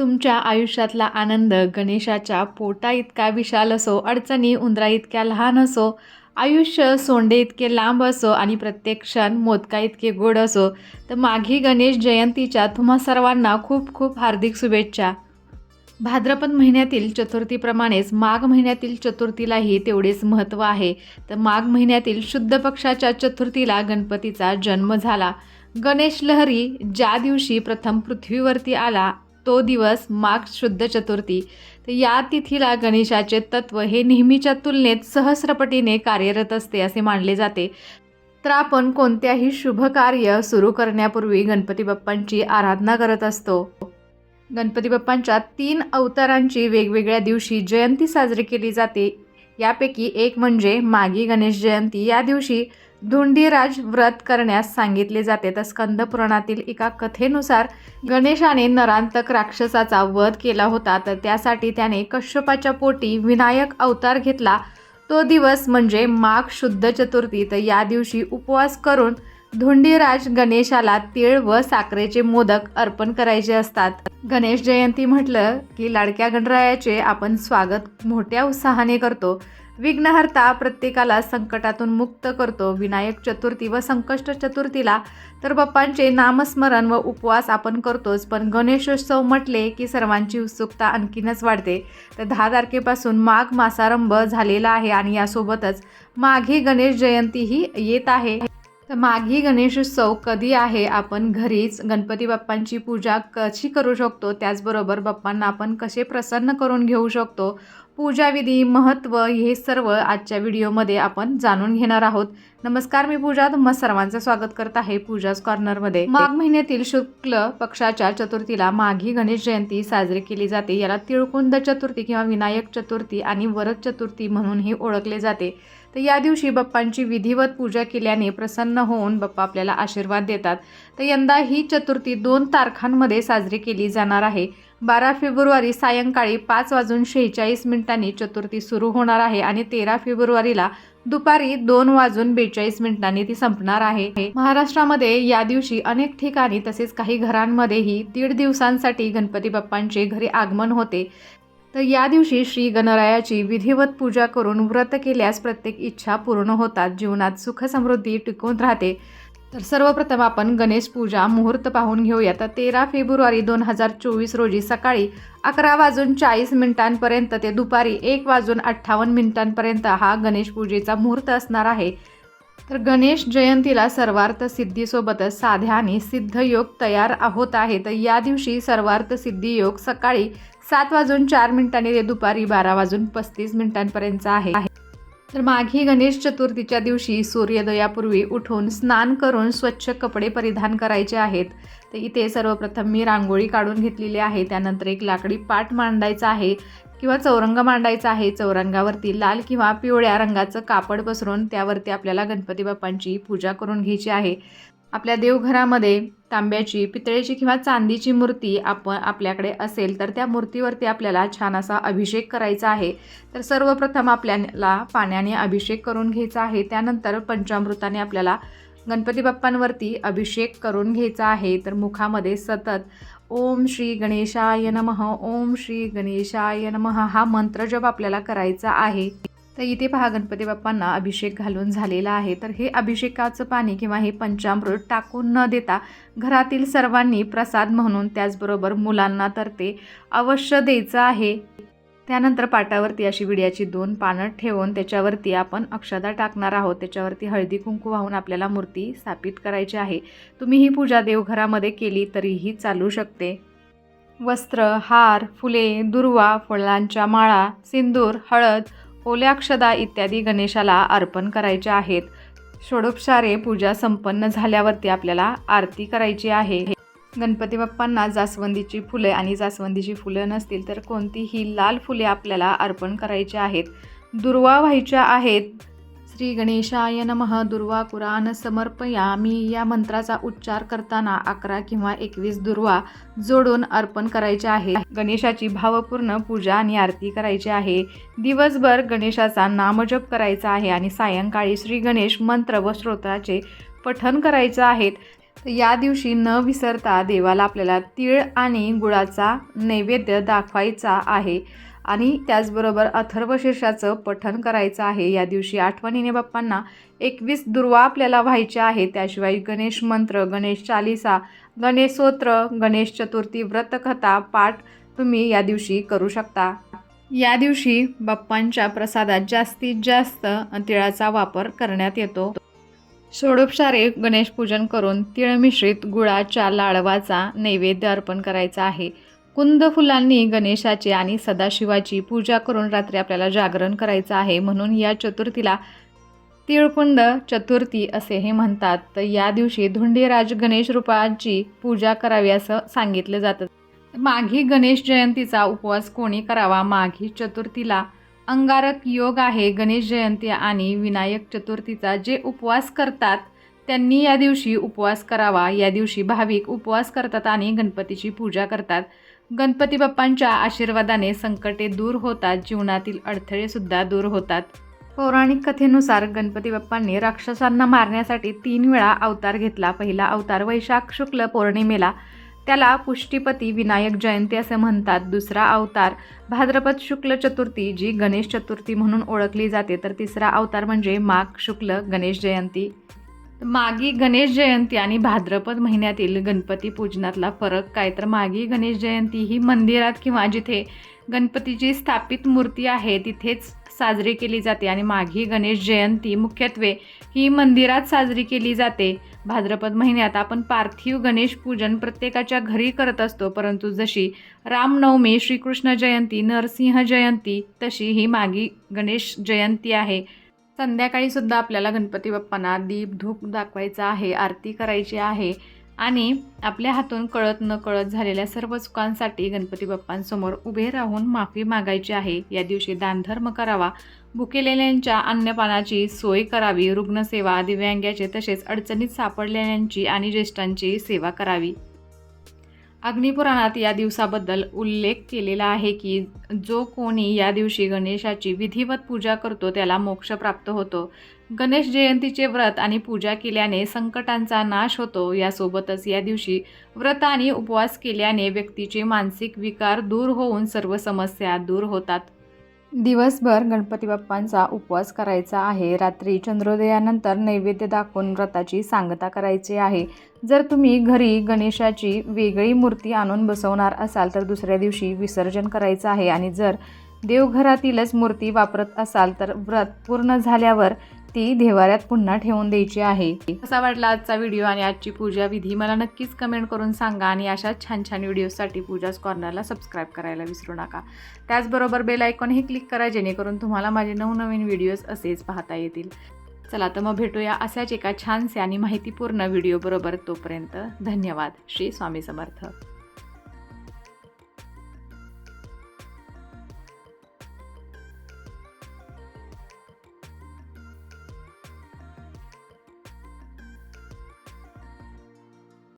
तुमच्या आयुष्यातला आनंद गणेशाच्या पोटा इतका विशाल असो अडचणी उंदरा इतक्या लहान असो आयुष्य सोंडे इतके लांब असो आणि प्रत्येक क्षण मोदका इतके गोड असो तर माघी गणेश जयंतीच्या तुम्हा सर्वांना खूप खूप हार्दिक शुभेच्छा. भाद्रपद महिन्यातील चतुर्थीप्रमाणेच माघ महिन्यातील चतुर्थीलाही तेवढेच महत्त्व आहे. तर माघ महिन्यातील शुद्ध पक्षाच्या चतुर्थीला गणपतीचा जन्म झाला. गणेश लहरी ज्या दिवशी प्रथम पृथ्वीवरती आला तो दिवस माघ शुद्ध चतुर्थी. तर या तिथीला गणेशाचे तत्व हे नेहमीच्या तुलनेत सहस्रपटीने कार्यरत असते असे मानले जाते. तर आपण कोणत्याही शुभ कार्य सुरू करण्यापूर्वी गणपती बाप्पांची आराधना करत असतो. गणपती बाप्पांच्या तीन अवतारांची वेगवेगळ्या दिवशी जयंती साजरी केली जाते. यापैकी एक म्हणजे मागी गणेश जयंती. या दिवशी धुंडीराज व्रत करण्यास सांगितले जाते. तर स्कंद पुराणातील एका कथेनुसार गणेशाने नरांतक राक्षसाचा वध केला होता. तर त्यासाठी त्याने कश्यपाच्या पोटी विनायक अवतार घेतला. तो दिवस म्हणजे माघ शुद्ध चतुर्थी. तर या दिवशी उपवास करून धुंडीराज गणेशाला तीळ व साखरेचे मोदक अर्पण करायचे असतात. गणेश जयंती म्हटलं की लाडक्या गणरायाचे आपण स्वागत मोठ्या उत्साहाने करतो. विघ्नहर्ता प्रत्येकाला संकटातून मुक्त करतो. विनायक चतुर्थी व संकष्ट चतुर्थीला तर बाप्पांचे नामस्मरण व उपवास आपण करतोच. पण गणेशोत्सव म्हटले की सर्वांची उत्सुकता आणखीनच वाढते. तर दहा तारखेपासून माघ मासारंभ झालेला आहे आणि यासोबतच माघी गणेश जयंतीही येत आहे. तर माघी गणेशोत्सव कधी आहे? आपण घरीच गणपती बाप्पांची पूजा कशी करू शकतो? त्याचबरोबर बाप्पांना आपण कसे प्रसन्न करून घेऊ शकतो? पूजाविधी महत्त्व हे सर्व आजच्या व्हिडिओमध्ये आपण जाणून घेणार आहोत. नमस्कार मी पूजा. तुम्हा सर्वांचं स्वागत करत आहे पूजाच कॉर्नरमध्ये. माघ महिन्यातील शुक्ल पक्षाच्या चतुर्थीला माघी गणेश जयंती साजरी केली जाते. याला तिळकुंद चतुर्थी किंवा विनायक चतुर्थी आणि वरद चतुर्थी म्हणूनही ओळखले जाते. तर या दिवशी बाप्पांची विधिवत पूजा केल्याने प्रसन्न होऊन बाप्पा आपल्याला आशीर्वाद देतात. तर यंदा ही चतुर्थी दोन तारखांमध्ये साजरी केली जाणार आहे. बारा फेब्रुवारी सायंकाळी पाच वाजून शेहेचाळीस मिनिटांनी चतुर्थी सुरू होणार आहे आणि तेरा फेब्रुवारीला दुपारी दोन वाजून बेचाळीस मिनिटांनी ती संपणार आहे. महाराष्ट्रामध्ये या दिवशी अनेक ठिकाणी तसेच काही घरांमध्येही दीड दिवसांसाठी गणपती बाप्पांचे घरी आगमन होते. तर या दिवशी श्री गणरायाची विधिवत पूजा करून व्रत केल्यास प्रत्येक इच्छा पूर्ण होतात. जीवनात सुख समृद्धी टिकून राहते. तर सर्वप्रथम आपण गणेश पूजा मुहूर्त पाहून घेऊया. तर तेरा फेब्रुवारी दोन हजार चोवीस रोजी सकाळी अकरा वाजून चाळीस मिनिटांपर्यंत ते दुपारी एक वाजून अठ्ठावन्न मिनिटांपर्यंत हा गणेश पूजेचा मुहूर्त असणार आहे. तर गणेश जयंतीला सर्वार्थ सिद्धीसोबतच साध्या आणि सिद्ध योग तयार होत आहे तर या दिवशी सर्वार्थ सिद्धी योग सकाळी सात वाजून चार मिनिटांनी ते दुपारी बारा वाजून पस्तीस मिनिटांपर्यंत आहे. तर माघी गणेश चतुर्थीच्या दिवशी सूर्योदयापूर्वी उठून स्नान करून स्वच्छ कपडे परिधान करायचे आहेत. तर इथे सर्वप्रथम मी रांगोळी काढून घेतलेली आहे. त्यानंतर एक लाकडी पाट मांडायचा आहे किंवा चौरंग मांडायचा आहे. चौरंगावरती लाल किंवा पिवळ्या रंगाचं कापड पसरून त्यावरती आपल्याला गणपती बाप्पांची पूजा करून घ्यायची आहे. आपल्या देवघरामध्ये तांब्याची पितळेची किंवा चांदीची मूर्ती आपण आपल्याकडे असेल तर त्या मूर्तीवरती आपल्याला छान असा अभिषेक करायचा आहे. तर सर्वप्रथम आपल्याला पाण्याने अभिषेक करून घ्यायचा आहे. त्यानंतर पंचामृताने आपल्याला गणपती बाप्पांवरती अभिषेक करून घ्यायचा आहे. तर मुखामध्ये सतत ओम श्री गणेशाय नमः ओम श्री गणेशाय नमः हा मंत्र जप आपल्याला करायचा आहे. तर इथे पहा गणपती बाप्पांना अभिषेक घालून झालेला आहे. तर हे अभिषेकाचं पाणी किंवा हे पंचामृत टाकून न देता घरातील सर्वांनी प्रसाद म्हणून त्याचबरोबर मुलांना तर ते अवश्य द्यायचं आहे. त्यानंतर पाटावरती अशी विड्याची दोन पानं ठेवून त्याच्यावरती आपण अक्षदा टाकणार आहोत. त्याच्यावरती हळदी कुंकू वाहून आपल्याला मूर्ती स्थापित करायची आहे. तुम्ही ही पूजा देवघरामध्ये केली तरीही चालू शकते. वस्त्र हार फुले दुर्वा फळांच्या माळा सिंदूर हळद ओल्याक्षदा इत्यादी गणेशाला अर्पण करायचे आहेत. षोडोपचारे पूजा संपन्न झाल्यावरती आपल्याला आरती करायची आहे. गणपती बाप्पांना जास्वंदीची फुले आणि जास्वंदीची फुलं नसतील तर कोणतीही लाल फुले आपल्याला अर्पण करायची आहेत. दुर्वा व्हायच्या आहेत. श्री गणेशाय नमः. दुर्वा कुरान समर्पयामी. या मंत्राचा उच्चार करताना अकरा किंवा एकवीस दुर्वा जोडून अर्पण करायचे आहे. गणेशाची भावपूर्ण पूजा आणि आरती करायची आहे. दिवसभर गणेशाचा नामजप करायचा आहे आणि सायंकाळी श्री गणेश मंत्र व स्तोत्राचे पठन करायचं आहेत. या दिवशी न विसरता देवाला आपल्याला तीळ आणि गुळाचा नैवेद्य दाखवायचा आहे. आणि त्याचबरोबर अथर्वशीर्षाचं पठण करायचं आहे. या दिवशी आठवणीने बाप्पांना एकवीस दुर्वा आपल्याला व्हायच्या आहे त्याशिवाय गणेश मंत्र गणेश चालिसा गणेश स्तोत्र गणेश चतुर्थी व्रतकथा पाठ तुम्ही या दिवशी करू शकता. या दिवशी बाप्पांच्या प्रसादात जास्तीत जास्त तिळाचा वापर करण्यात येतो. षोडोपचारे गणेश पूजन करून तिळ मिश्रित गुळाच्या लाडवाचा नैवेद्य अर्पण करायचा आहे. कुंद फुलांनी गणेशाची आणि सदाशिवाची पूजा करून रात्री आपल्याला जागरण करायचं आहे. म्हणून या चतुर्थीला तिळकुंद चतुर्थी असे हे म्हणतात. तर या दिवशी धुंडीराज गणेश रूपाची पूजा करावी असं सांगितलं जातं. माघी गणेश जयंतीचा उपवास कोणी करावा? माघी चतुर्थीला अंगारक योग आहे. गणेश जयंती आणि विनायक चतुर्थीचा जे उपवास करतात त्यांनी या दिवशी उपवास करावा. या दिवशी भाविक उपवास करतात आणि गणपतीची पूजा करतात. गणपती बाप्पांच्या आशीर्वादाने संकटे दूर होतात जीवनातील अडथळेसुद्धा दूर होतात. पौराणिक कथेनुसार गणपती बाप्पांनी राक्षसांना मारण्यासाठी तीन वेळा अवतार घेतला. पहिला अवतार वैशाख शुक्ल पौर्णिमेला. त्याला पुष्टीपती विनायक जयंती असे म्हणतात. दुसरा अवतार भाद्रपद शुक्ल चतुर्थी जी गणेश चतुर्थी म्हणून ओळखली जाते. तर तिसरा अवतार म्हणजे माघ शुक्ल गणेश जयंती. मागी गणेश जयंती आणि भाद्रपद महिन्यातील गणपती पूजनातला फरक काय? तर मागी गणेश जयंती ही मंदिरात किंवा जिथे गणपतीची स्थापित मूर्ती आहे तिथेच साजरी केली जाते. आणि माघी गणेश जयंती मुख्यत्वे ही मंदिरात साजरी केली जाते. भाद्रपद महिन्यात आपण पार्थिव गणेश पूजन प्रत्येकाच्या घरी करत असतो परंतु जशी रामनवमी श्रीकृष्ण जयंती नरसिंह जयंती तशी ही मागी गणेश जयंती आहे. संध्याकाळी सुद्धा आपल्याला गणपती बाप्पांना दीप धूप दाखवायचा आहे आरती करायची आहे आणि आपल्या हातून कळत न कळत झालेल्या सर्व चुकांसाठी गणपती बाप्पांसमोर उभे राहून माफी मागायची आहे. या दिवशी दानधर्म करावा भुकेलेल्यांच्या अन्नपानाची सोय करावी रुग्णसेवा दिव्यांगाचे तसेच अडचणीत सापडलेल्यांची आणि ज्येष्ठांची सेवा करावी. अग्निपुराणात या दिवसाबद्दल उल्लेख केलेला आहे की जो कोणी या दिवशी गणेशाची विधिवत पूजा करतो त्याला मोक्ष प्राप्त होतो. गणेश जयंतीचे व्रत आणि पूजा केल्याने संकटांचा नाश होतो. यासोबतच या दिवशी व्रत आणि उपवास केल्याने व्यक्तीचे मानसिक विकार दूर होऊन सर्व समस्या दूर होतात. दिवसभर गणपती बाप्पांचा उपवास करायचा आहे. रात्री चंद्रोदयानंतर नैवेद्य दाखवून व्रताची सांगता करायची आहे. जर तुम्ही घरी गणेशाची वेगळी मूर्ती आणून बसवणार असाल तर दुसऱ्या दिवशी विसर्जन करायचं आहे. आणि जर देवघरातीलच मूर्ती वापरत असाल तर व्रत पूर्ण झाल्यावर ती देवाऱ्यात पुन्हा ठेवून द्यायची आहे. कसा वाटला आजचा व्हिडिओ आणि आजची पूजा विधी मला नक्कीच कमेंट करून सांगा आणि अशा छान छान व्हिडिओसाठी पूजाच कॉर्नरला सबस्क्राईब करायला विसरू नका. त्याचबरोबर बेल आयकॉनही क्लिक करा जेणेकरून तुम्हाला माझे नवनवीन व्हिडिओज असेच पाहता येतील. चला तर मग भेटूया अशाच एका छानसे आणि माहितीपूर्ण व्हिडिओबरोबर तोपर्यंत धन्यवाद. श्री स्वामी समर्थ.